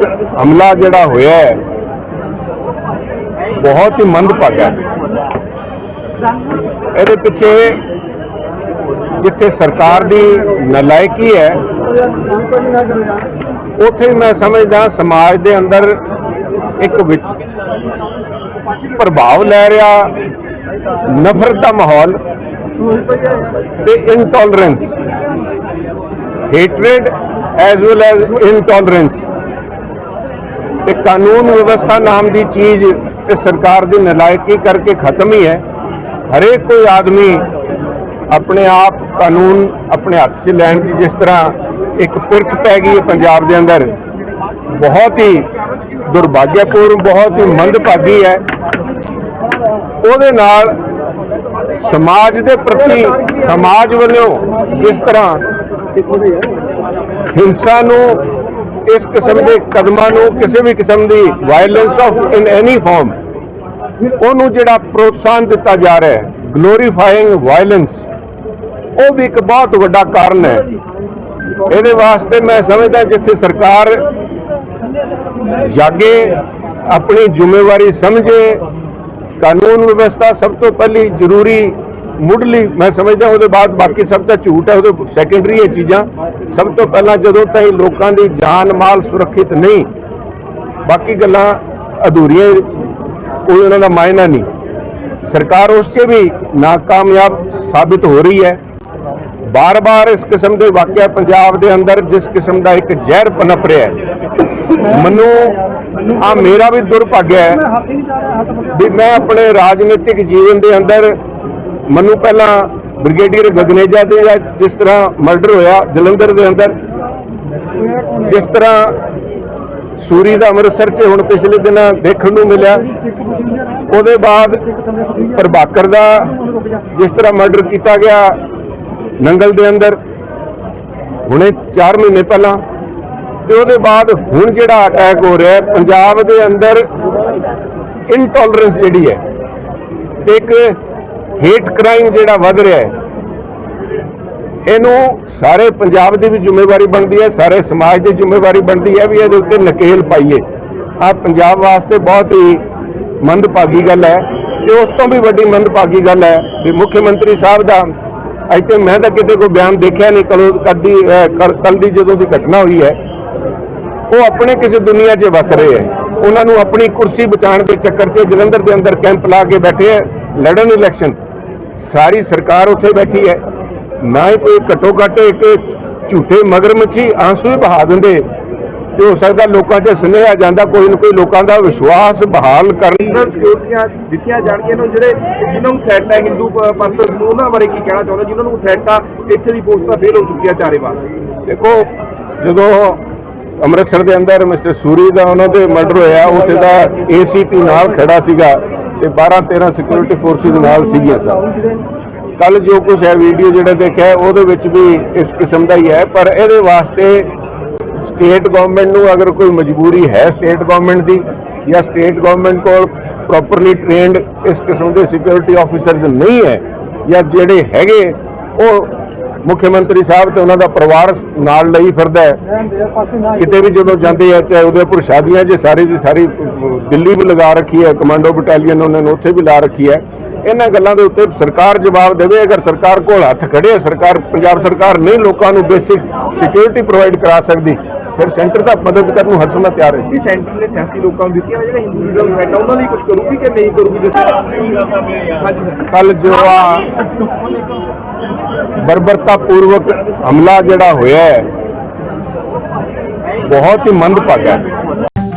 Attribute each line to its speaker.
Speaker 1: ਹਮਲਾ ਜਿਹੜਾ ਹੋਇਆ ਹੈ, ਬਹੁਤ ਹੀ ਮੰਦਭਾਗਾ ਇਹਦੇ ਪਿੱਛੇ ਜਿੱਥੇ ਸਰਕਾਰ ਦੀ ਨਲਾਇਕੀ ਹੈ, ਉੱਥੇ ਮੈਂ ਸਮਝਦਾ ਸਮਾਜ ਦੇ ਅੰਦਰ ਇੱਕ ਪ੍ਰਭਾਵ ਲੈ ਰਿਹਾ, ਨਫ਼ਰਤ ਦਾ ਮਾਹੌਲ ਤੇ intolerance hatred as well as intolerance ਤੇ ਕਾਨੂੰਨ ਵਿਵਸਥਾ ਨਾਮ ਦੀ ਚੀਜ਼ ਇਹ ਸਰਕਾਰ ਦੀ ਨਲਾਇਕੀ ਕਰਕੇ ਖਤਮ ਹੀ ਹੈ। ਹਰੇਕ ਕੋਈ ਆਦਮੀ ਆਪਣੇ ਆਪ ਕਾਨੂੰਨ ਆਪਣੇ ਹੱਥ 'ਚ ਲੈਣ ਦੀ ਜਿਸ ਤਰ੍ਹਾਂ ਇੱਕ ਫਿਰਕ ਪੈ ਗਈ ਹੈ ਪੰਜਾਬ ਦੇ ਅੰਦਰ, ਬਹੁਤ ਹੀ ਦੁਰਭਾਗਿਆਪੂਰਨ, ਬਹੁਤ ਹੀ ਮੰਦਭਾਗੀ ਹੈ। ਉਹਦੇ ਨਾਲ ਸਮਾਜ ਦੇ ਪ੍ਰਤੀ, ਸਮਾਜ ਵੱਲੋਂ ਜਿਸ ਤਰ੍ਹਾਂ ਹਿੰਸਾ ਨੂੰ ਇਸ ਕਿਸਮ ਦੇ ਕਦਮਾਂ ਨੂੰ ਕਿਸੇ ਵੀ ਕਿਸਮ ਦੀ violence of in any form ਉਹਨੂੰ ਜਿਹੜਾ ਪ੍ਰੋਤਸਾਹਨ ਦਿੱਤਾ ਜਾ ਰਿਹਾ ਹੈ ਗਲੋਰੀਫਾਈਂਗ ਵਾਇਲੈਂਸ ਉਹ ਵੀ ਇੱਕ ਬਹੁਤ ਵੱਡਾ ਕਾਰਨ ਹੈ। ਇਹਦੇ ਵਾਸਤੇ ਮੈਂ ਸਮਝਦਾ ਜਿੱਥੇ ਸਰਕਾਰ ਜਾਗੇ, ਆਪਣੀ ਜ਼ਿੰਮੇਵਾਰੀ ਸਮਝੇ, ਕਾਨੂੰਨ ਵਿਵਸਥਾ ਸਭ ਤੋਂ ਪਹਿਲੀ ਜ਼ਰੂਰੀ ਮੁੱਢਲੀ ਮੈਂ ਸਮਝਦਾ ਉਹਦੇ ਬਾਅਦ ਬਾਕੀ ਸਭ ਤਾਂ ਝੂਠ ਹੈ, ਉਹਦੇ ਸੈਕੰਡਰੀ ਇਹ ਚੀਜ਼ਾਂ। ਸਭ ਤੋਂ ਪਹਿਲਾਂ ਜਦੋਂ ਤਾਈਂ ਲੋਕਾਂ ਦੀ ਜਾਨ ਮਾਲ ਸੁਰੱਖਿਅਤ ਨਹੀਂ, ਬਾਕੀ ਗੱਲਾਂ ਅਧੂਰੀਆਂ ਕੋਈ ਉਹਨਾਂ ਦਾ ਮਾਇਨਾ ਨਹੀਂ। ਸਰਕਾਰ ਉਸ 'ਚ ਵੀ ਨਾਕਾਮਯਾਬ ਸਾਬਿਤ ਹੋ ਰਹੀ ਹੈ। ਬਾਰ-ਬਾਰ ਇਸ ਕਿਸਮ ਦੇ ਵਾਕਿਆ ਪੰਜਾਬ ਦੇ ਅੰਦਰ ਜਿਸ ਕਿਸਮ ਦਾ ਇੱਕ ਜ਼ਹਿਰ ਪਨਪ ਰਿਹਾ ਹੈ। ਮੈਨੂੰ ਆ ਮੇਰਾ ਵੀ ਦੁਰਭਾਗਿਆ ਹੈ ਵੀ ਮੈਂ ਆਪਣੇ ਰਾਜਨੀਤਿਕ ਜੀਵਨ ਦੇ ਅੰਦਰ ਮੈਨੂੰ ਪਹਿਲਾਂ ਬ੍ਰਿਗੇਡੀਅਰ ਗਗਨੇਜਾ ਦੇ ਜਿਸ ਤਰ੍ਹਾਂ ਮਰਡਰ ਹੋਇਆ, ਜਲੰਧਰ ਦੇ ਅੰਦਰ, ਜਿਸ ਤਰ੍ਹਾਂ ਸੂਰੀ ਦਾ ਅੰਮ੍ਰਿਤਸਰ 'ਚ ਹੁਣ ਪਿਛਲੇ ਦਿਨਾਂ ਦੇਖਣ ਨੂੰ ਮਿਲਿਆ, ਉਹਦੇ ਬਾਅਦ ਪ੍ਰਭਾਕਰ ਦਾ ਜਿਸ ਤਰ੍ਹਾਂ ਮਰਡਰ ਕੀਤਾ ਗਿਆ ਨੰਗਲ ਦੇ ਅੰਦਰ, ਹੁਣੇ 4 ਮਹੀਨੇ ਪਹਿਲਾਂ, ਤੇ ਉਹਦੇ ਬਾਅਦ ਹੁਣ ਜਿਹੜਾ ਅਟੈਕ ਹੋ ਰਿਹਾ ਪੰਜਾਬ ਦੇ ਅੰਦਰ ਇਨਟੋਲਰੈਂਸ ਜਿਹੜੀ ਹੈ, ਇੱਕ ਹੇਟ ਕ੍ਰਾਈਮ ਜਿਹੜਾ ਵੱਧ ਰਿਹਾ ਹੈ, ਇਹਨੂੰ ਸਾਰੇ ਪੰਜਾਬ ਦੀ ਵੀ ਜ਼ਿੰਮੇਵਾਰੀ ਬਣਦੀ ਹੈ, ਸਾਰੇ ਸਮਾਜ ਦੀ ਜ਼ਿੰਮੇਵਾਰੀ ਬਣਦੀ ਹੈ ਵੀ ਇਹਦੇ ਉੱਤੇ ਨਕੇਲ ਪਾਈਏ। ਆ ਪੰਜਾਬ ਵਾਸਤੇ ਬਹੁਤ ਹੀ ਮੰਦਭਾਗੀ ਗੱਲ ਹੈ ਤੇ ਉਸ ਤੋਂ ਵੀ ਵੱਡੀ ਮੰਦਭਾਗੀ ਗੱਲ ਹੈ ਵੀ ਮੁੱਖ ਮੰਤਰੀ ਸਾਹਿਬ ਦਾ ਅੱਜ ਇੱਥੇ ਮੈਂ ਤਾਂ ਕਿਤੇ ਕੋਈ ਬਿਆਨ ਦੇਖਿਆ ਨਹੀਂ ਕਲੋ ਕੱਦੀ ਕੱਲ ਦੀ ਜਦੋਂ ਦੀ ਘਟਨਾ ਹੋਈ ਹੈ, ਉਹ ਆਪਣੇ ਕਿਸੇ ਦੁਨੀਆ 'ਚ ਵਸ ਰਹੇ ਹੈ। ਉਹਨਾਂ ਨੂੰ ਆਪਣੀ ਕੁਰਸੀ ਬਚਾਉਣ ਦੇ ਚੱਕਰ 'ਚ ਜਲੰਧਰ ਦੇ ਅੰਦਰ ਕੈਂਪ ਲਾ ਕੇ ਬੈਠੇ ਹੈ, ਲੜਨ ਇਲੈਕਸ਼ਨ ਸਾਰੀ ਸਰਕਾਰ ਉੱਥੇ ਬੈਠੀ ਹੈ। ਨਾ ਹੀ ਕੋਈ ਘੱਟੋ ਘੱਟ ਇੱਕ ਝੂਠੇ ਮਗਰਮੱਛੀ ਆਂਸੂ ਹੀ ਬਹਾ ਦਿੰਦੇ। ਤੇ ਹੋ ਸਕਦਾ ਲੋਕਾਂ 'ਚ ਸੁਨੇਹਾ ਜਾਂਦਾ ਕੋਈ ਨਾ ਕੋਈ ਲੋਕਾਂ ਦਾ ਵਿਸ਼ਵਾਸ ਬਹਾਲ ਕਰਨ
Speaker 2: ਇੰਟਰਨਲ ਸਿਕਿਉਰਟੀਆਂ ਦਿੱਤੀਆਂ ਜਾਣਗੀਆਂ ਨੂੰ ਜਿਹੜੇ ਜਿਨ੍ਹਾਂ ਨੂੰ ਥ੍ਰੈਟ ਹੈ ਹਿੰਦੂ ਪਰਸਨ ਨੂੰ ਉਹਨਾਂ ਬਾਰੇ ਕੀ ਕਹਿਣਾ ਚਾਹੁੰਦੇ ਜਿਨ੍ਹਾਂ ਨੂੰ ਥ੍ਰੈਟ ਆ ਇੱਥੇ ਦੀ ਪੋਸਟਾਂ ਫੇਲ ਹੋ ਚੁੱਕੀਆਂ ਚਾਰੇ ਵਾਰ
Speaker 1: ਦੇਖੋ ਜਦੋਂ ਅੰਮ੍ਰਿਤਸਰ ਦੇ ਅੰਦਰ ਮਿਸਟਰ ਸੂਰੀ ਦਾ ਉਹਨਾਂ ਦੇ ਮਰਡਰ ਹੋਇਆ ਉੱਥੇ ਦਾ ਏਸੀਪੀ ਨਾਲ ਖੜਾ ਸੀਗਾ। ਤੇ 12 13 ਸਿਕਿਉਰਿਟੀ ਫੋਰਸਿਸ ਨਾਲ ਸੀਗੀਆਂ ਸਰ। ਕੱਲ ਜੋ ਕੁਝ ਹੈ ਵੀਡੀਓ ਜਿਹੜਾ ਦੇਖਿਆ ਉਹਦੇ ਵਿੱਚ ਵੀ ਇਸ ਕਿਸਮ ਦਾ ਹੀ ਹੈ, ਪਰ ਇਹਦੇ ਵਾਸਤੇ ਸਟੇਟ ਗਵਰਨਮੈਂਟ ਨੂੰ ਅਗਰ ਕੋਈ ਮਜਬੂਰੀ ਹੈ ਸਟੇਟ ਗਵਰਨਮੈਂਟ ਦੀ ਜਾਂ ਸਟੇਟ ਗਵਰਨਮੈਂਟ ਕੋਲ ਪ੍ਰੋਪਰਲੀ ਟ੍ਰੇਨਡ ਇਸ ਕਿਸਮ ਦੇ ਸਿਕਿਉਰਿਟੀ ਆਫੀਸਰਸ ਨਹੀਂ ਹੈ ਜਾਂ ਜਿਹੜੇ ਹੈਗੇ, ਉਹ ਮੁੱਖ ਮੰਤਰੀ ਸਾਹਿਬ ਤੇ ਉਹਨਾਂ ਦਾ ਪਰਿਵਾਰ ਨਾਲ ਲਈ ਫਿਰਦਾ ਹੈ। ਕਿਤੇ ਵੀ ਜਦੋਂ ਜਾਂਦੇ ਆ, ਚਾਹੇ ਉਦੈਪੁਰ ਸ਼ਾਦੀਆਂ 'ਚ, ਸਾਰੀ ਦੀ ਸਾਰੀ ਦਿੱਲੀ ਵੀ ਲਗਾ ਰੱਖੀ ਹੈ ਕਮਾਂਡੋ ਬਟਾਲੀਅਨ ਉਹਨਾਂ ਨੇ ਉੱਥੇ ਵੀ ਲਾ ਰੱਖੀ ਹੈ। ਇਹਨਾਂ ਗੱਲਾਂ ਦੇ ਉੱਤੇ ਸਰਕਾਰ ਜਵਾਬ ਦੇਵੇ ਅਗਰ ਸਰਕਾਰ ਕੋਲ ਹੱਥ ਖੜੇ ਸਰਕਾਰ ਪੰਜਾਬ ਸਰਕਾਰ ਨਹੀਂ ਲੋਕਾਂ ਨੂੰ ਬੇਸਿਕ ਸਿਕਿਉਰਿਟੀ ਪ੍ਰੋਵਾਈਡ ਕਰਾ ਸਕਦੀ ਫਿਰ ਸੈਂਟਰ ਦਾ ਮਦਦ ਕਰਨ ਨੂੰ ਹਰ ਸਮੇਂ ਤਿਆਰ ਹੈ।
Speaker 2: ਕੀ ਸੈਂਟਰ ਨੇ ਸਿਆਸੀ ਲੋਕਾਂ ਨੂੰ ਦਿੱਤੀਆਂ ਜਿਹੜੇ ਥ੍ਰੈਟ ਆ ਉਹਨਾਂ ਲਈ ਕੁਝ ਕਰੂਗੀ ਕਿ ਨਹੀਂ ਕਰੂਗੀ
Speaker 1: ਕੱਲ ਜੋ ਆ ਬਰਬਰਤਾ ਪੂਰਵਕ ਹਮਲਾ ਜਿਹੜਾ ਹੋਇਆ ਹੈ ਬਹੁਤ ਹੀ ਮੰਦਭਾਗਾ ਹੈ।